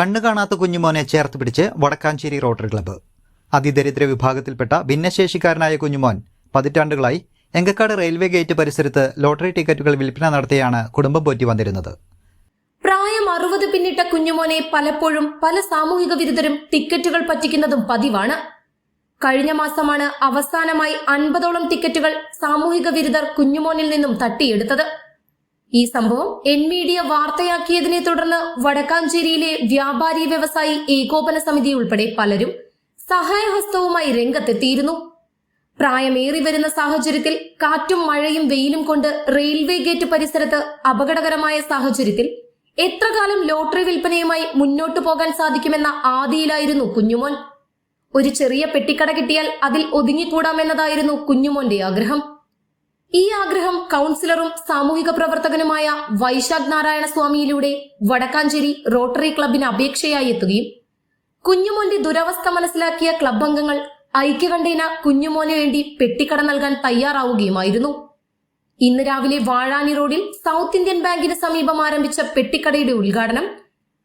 കണ്ണു കാണാത്ത കുഞ്ഞുമോനെ ചേർത്ത് പിടിച്ച് വടക്കാഞ്ചേരി റോട്ടറി ക്ലബ്ബ്. അതിദരിദ്ര വിഭാഗത്തിൽപ്പെട്ട ഭിന്നശേഷിക്കാരനായ കുഞ്ഞുമോൻ പതിറ്റാണ്ടുകളായി എങ്കക്കാട് റെയിൽവേ ഗേറ്റ് പരിസരത്ത് ലോട്ടറി ടിക്കറ്റുകൾ വിൽപ്പന നടത്തിയാണ് കുടുംബം പോറ്റി വന്നിരുന്നത്. പ്രായം അറുപത് പിന്നിട്ട കുഞ്ഞുമോനെ പലപ്പോഴും പല സാമൂഹിക വിരുദ്ധരും ടിക്കറ്റുകൾ പറ്റിക്കുന്നതും പതിവാണ്. കഴിഞ്ഞ മാസമാണ് അവസാനമായി അൻപതോളം ടിക്കറ്റുകൾ സാമൂഹിക വിരുദ്ധർ കുഞ്ഞുമോനിൽ നിന്നും തട്ടിയെടുത്തത്. ഈ സംഭവം എൻ മീഡിയ വാർത്തയാക്കിയതിനെ തുടർന്ന് വടക്കാഞ്ചേരിയിലെ വ്യാപാരി വ്യവസായി ഏകോപന സമിതി ഉൾപ്പെടെ പലരും സഹായഹസ്തവുമായി രംഗത്തെത്തിയിരുന്നു. പ്രായമേറി വരുന്ന സാഹചര്യത്തിൽ കാറ്റും മഴയും വെയിലും കൊണ്ട് റെയിൽവേ ഗേറ്റ് പരിസരത്ത് അപകടകരമായ സാഹചര്യത്തിൽ എത്ര കാലം ലോട്ടറി വിൽപ്പനയുമായി മുന്നോട്ടു പോകാൻ സാധിക്കുമെന്ന ആദിയിലായിരുന്നു കുഞ്ഞുമോൻ. ഒരു ചെറിയ പെട്ടിക്കട കിട്ടിയാൽ അതിൽ ഒതുങ്ങിക്കൂടാമെന്നതായിരുന്നു കുഞ്ഞുമോന്റെ ആഗ്രഹം. ഈ ആഗ്രഹം കൗൺസിലറും സാമൂഹിക പ്രവർത്തകനുമായ വൈശാഖ് നാരായണ സ്വാമിയിലൂടെ വടക്കാഞ്ചേരി റോട്ടറി ക്ലബിന് അപേക്ഷയായി എത്തുകയും കുഞ്ഞുമോന്റെ ദുരവസ്ഥ മനസ്സിലാക്കിയ ക്ലബ് അംഗങ്ങൾ ഐക്യകണ്ഠേന കുഞ്ഞുമോന് വേണ്ടി പെട്ടിക്കട നൽകാൻ തയ്യാറാവുകയുമായിരുന്നു. ഇന്ന് രാവിലെ വാഴാനി റോഡിൽ സൗത്ത് ഇന്ത്യൻ ബാങ്കിന് സമീപം ആരംഭിച്ച പെട്ടിക്കടയുടെ ഉദ്ഘാടനം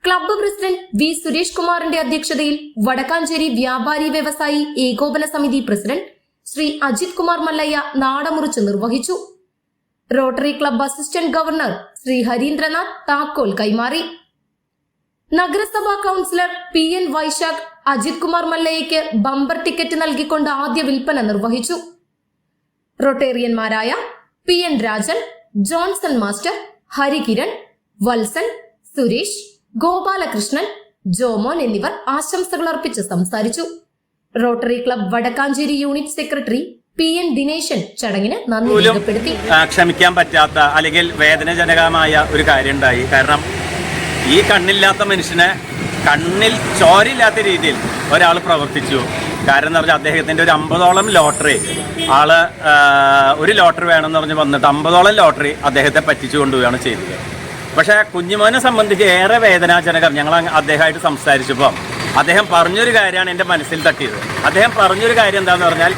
ക്ലബ്ബ് പ്രസിഡന്റ് വി സുരേഷ് കുമാറിന്റെ അധ്യക്ഷതയിൽ വടക്കാഞ്ചേരി വ്യാപാരി വ്യവസായി ഏകോപന സമിതി പ്രസിഡന്റ് ശ്രീ അജിത് കുമാർ മല്ലയ്യ നാടമുറിച്ച് നിർവഹിച്ചു. Rotary club assistant governor Shri Harindranath താക്കോൽ കൈമാറി. നഗരസഭാ councillor P N Vaisakh Ajith Kumar മല്ലയ്യയ്ക്ക് bumper ticket നൽകിക്കൊണ്ട് ആദ്യ വിൽപ്പന നിർവഹിച്ചു. റൊട്ടേറിയന്മാരായ P N Rajan Johnson master Harikiran Valsan Suresh Gopalakrishnan Jomon എന്നിവർ ആശംസകൾ അർപ്പിച്ച് സംസാരിച്ചു. Rotary club Vadakkanchery unit secretary P N Dineshan ചടങ്ങിന് നന്ദി രേഖപ്പെടുത്തി. ക്ഷമിക്കാൻ പറ്റാത്ത അല്ലെങ്കിൽ വേദനജനകമായ ഒരു കാര്യം ഉണ്ടായി കാരണം ഈ കണ്ണില്ലാത്ത മനുഷ്യനെ കണ്ണിൽ ചോരില്ലാത്ത രീതിയിൽ ഒരാൾ പ്രവർത്തിച്ചു. കാരണം എന്ന് പറഞ്ഞാൽ അദ്ദേഹത്തിന്റെ ഒരു അമ്പതോളം ലോട്ടറി ആൾ ഒരു ലോട്ടറി വേണമെന്ന് പറഞ്ഞ് വന്നിട്ട് അമ്പതോളം ലോട്ടറി അദ്ദേഹത്തെ പറ്റിച്ചു കൊണ്ടുപോവുകയാണ് ചെയ്തത്. പക്ഷേ കുഞ്ഞുമോനെ സംബന്ധിച്ച് ഏറെ വേദനാജനകം ഞങ്ങൾ അദ്ദേഹമായിട്ട് സംസാരിച്ചപ്പോൾ അദ്ദേഹം പറഞ്ഞൊരു കാര്യമാണ് എന്റെ മനസ്സിൽ തട്ടിയത്. അദ്ദേഹം പറഞ്ഞൊരു കാര്യം എന്താണെന്ന് പറഞ്ഞാൽ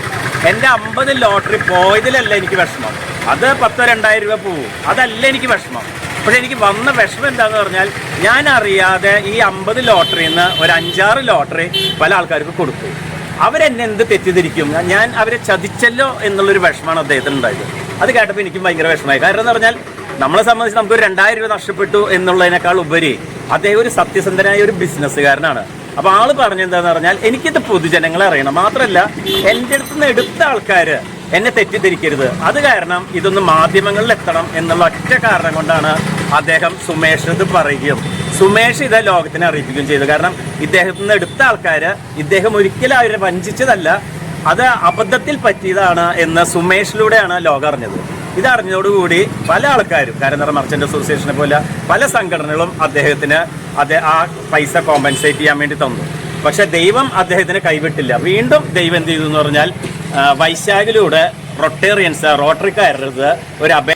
എന്റെ അമ്പത് ലോട്ടറി പോയതിലല്ല എനിക്ക് വിഷമം. അത് പത്തോ രണ്ടായിരം രൂപ പോവും. അതല്ല എനിക്ക് വിഷമം. പക്ഷേ എനിക്ക് വന്ന വിഷമം എന്താണെന്ന് പറഞ്ഞാൽ ഞാൻ അറിയാതെ ഈ അമ്പത് ലോട്ടറിയിൽ നിന്ന് ഒരു അഞ്ചാറ് ലോട്ടറി പല ആൾക്കാർക്ക് കൊടുത്തു. അവരെന്നെ എന്ത് തെറ്റിദ്ധരിക്കും? ഞാൻ അവരെ ചതിച്ചല്ലോ എന്നുള്ളൊരു വിഷമമാണ് അദ്ദേഹത്തിന് ഉണ്ടായത്. അത് കേട്ടപ്പോൾ എനിക്കും ഭയങ്കര വിഷമമായി. കാരണം എന്ന് പറഞ്ഞാൽ നമ്മളെ സംബന്ധിച്ച് നമുക്ക് രണ്ടായിരം രൂപ നഷ്ടപ്പെട്ടു എന്നുള്ളതിനേക്കാൾ ഉപരി അദ്ദേഹം ഒരു സത്യസന്ധനായ ഒരു ബിസിനസ്സുകാരനാണ് അപ്പൊ ആൾ പറഞ്ഞെന്താന്ന് പറഞ്ഞാൽ എനിക്കിത് പൊതുജനങ്ങളെ അറിയണം. മാത്രമല്ല എന്റെ അടുത്ത് നിന്ന് എടുത്ത ആൾക്കാർ എന്നെ തെറ്റിദ്ധരിക്കരുത്. അത് കാരണം ഇതൊന്ന് മാധ്യമങ്ങളിൽ എത്തണം എന്നുള്ള ഒറ്റ കാരണം കൊണ്ടാണ് അദ്ദേഹം സുമേഷ് ഇത് പറയുകയും സുമേഷ് ഇത് ലോകത്തിനെ അറിയിക്കുകയും ചെയ്തു. കാരണം ഇദ്ദേഹത്തിൽ നിന്ന് എടുത്ത ആൾക്കാർ ഇദ്ദേഹം ഒരിക്കലും അവരെ വഞ്ചിച്ചതല്ല. അത് അബദ്ധത്തിൽ പറ്റിയതാണ് എന്ന് സുമേഷിലൂടെയാണ് ലോകം അറിഞ്ഞത്. ഇത് അറിഞ്ഞതോടുകൂടി പല ആൾക്കാരും കരനിറ മർച്ചന്റ് അസോസിയേഷനെ പോലെ പല സംഘടനകളും അദ്ദേഹത്തിന് അദ്ദേഹം ആ പൈസ കോമ്പൻസേറ്റ് ചെയ്യാൻ വേണ്ടി തന്നു. പക്ഷെ ദൈവം അദ്ദേഹത്തിന് കൈവിട്ടില്ല. വീണ്ടും ദൈവം എന്ത് ചെയ്തു എന്ന് പറഞ്ഞാൽ വൈശാഖിലൂടെ റൊട്ടേറിയൻസ് റോട്ടറിക്കാരുടെ ഒരു